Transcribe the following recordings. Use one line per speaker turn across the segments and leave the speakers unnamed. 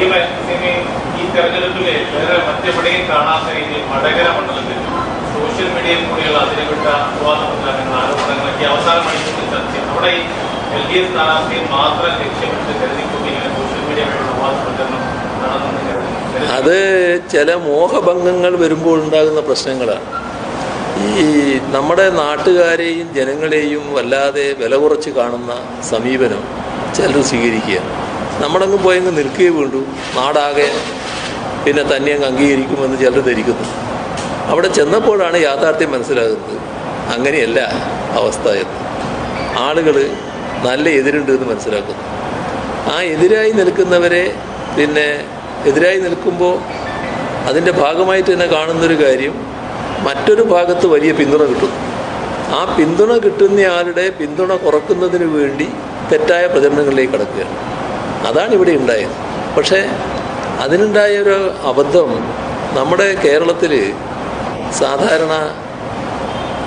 ഈ മ- ഈ- തെരഞ്ഞെടുപ്പിൽ വേറെ മറ്റെവിടെയും കാണാത്ത രീതിയിൽ വടകര മണ്ഡലത്തിൽ സോഷ്യൽ മീഡിയയിൽ കൂടിയുള്ള അതിനെ വിട്ട അപവാദ പ്രചാരണങ്ങൾ ആരോപണങ്ങളൊക്കെ അവസാന ചർച്ച. അവിടെ എൽ ഡി എഫ് സ്ഥാനാർത്ഥിയെ മാത്രം ലക്ഷ്യമിട്ട് കരുതിക്കൊണ്ട് സോഷ്യൽ മീഡിയ വഴിയുള്ള അപവാദ പ്രചരണം നടന്നെന്ന്.
അത് ചില മോഹഭംഗങ്ങൾ വരുമ്പോൾ ഉണ്ടാകുന്ന പ്രശ്നങ്ങളാണ് ഈ നമ്മുടെ നാട്ടുകാരെയും ജനങ്ങളെയും വല്ലാതെ വില കുറച്ച് കാണുന്ന സമീപനം ചിലർ സ്വീകരിക്കുക നമ്മളങ്ങ് പോയങ്ങ് നിൽക്കുകയും വേണ്ടു. നാടാകെ പിന്നെ തന്നെ അങ്ങ് അംഗീകരിക്കുമെന്ന് ചിലർ ധരിക്കുന്നു. അവിടെ ചെന്നപ്പോഴാണ് യാഥാർത്ഥ്യം മനസ്സിലാകുന്നത്. അങ്ങനെയല്ല അവസ്ഥ എന്ന്. ആളുകൾ നല്ല എതിരുണ്ട് എന്ന് മനസ്സിലാക്കുന്നു. ആ എതിരായി നിൽക്കുന്നവരെ പിന്നെ എതിരായി നിൽക്കുമ്പോൾ അതിന്റെ ഭാഗമായിട്ട് തന്നെ കാണുന്നൊരു കാര്യം മറ്റൊരു ഭാഗത്ത് വലിയ പിന്തുണ കിട്ടും. ആ പിന്തുണ കിട്ടുന്നയാളുടെ പിന്തുണ കുറക്കുന്നതിന് വേണ്ടി തെറ്റായ പ്രചരണങ്ങളിലേക്ക് കടക്കുകയാണ്. അതാണ് ഇവിടെ ഉണ്ടായത്. പക്ഷേ അതിനുണ്ടായ ഒരു അബദ്ധം നമ്മുടെ കേരളത്തിൽ സാധാരണ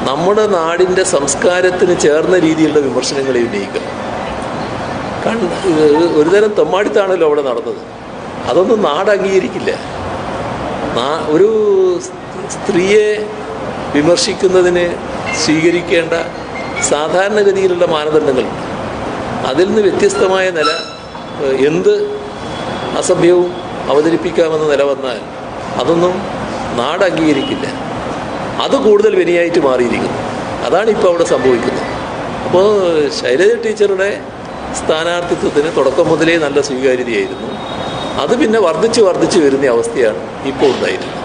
നമ്മുടെ നാടിന്റെ സംസ്കാരത്തിന് ചേർന്ന രീതിയിലുള്ള വിമർശനങ്ങളെ ഉന്നയിക്കുക കണ്ട ഒരു ഒരുതരം തെമ്മാടിത്താണല്ലോ അവിടെ നടന്നത്. അതൊന്നും നാട് അംഗീകരിക്കില്ല. ഒരു സ്ത്രീയെ വിമർശിക്കുന്നതിന് സ്വീകരിക്കേണ്ട സാധാരണഗതിയിലുള്ള മാനദണ്ഡങ്ങൾ അതിൽ നിന്ന് വ്യത്യസ്തമായ നില എന്ത് അസഭ്യവും അവതരിപ്പിക്കാമെന്ന നില വന്നാൽ അതൊന്നും നാട് അംഗീകരിക്കില്ല അത് കൂടുതൽ വിനയായിട്ട് മാറിയിരിക്കുന്നു. അതാണ് ഇപ്പോൾ അവിടെ സംഭവിക്കുന്നത്. അപ്പോൾ ശൈലജ ടീച്ചറുടെ സ്ഥാനാർത്ഥിത്വത്തിന് തുടക്കം മുതലേ നല്ല സ്വീകാര്യതയായിരുന്നു. അത് പിന്നെ വർദ്ധിച്ച് വർദ്ധിച്ച് വരുന്ന അവസ്ഥയാണ് ഇപ്പോൾ ഉണ്ടായിരുന്നത്.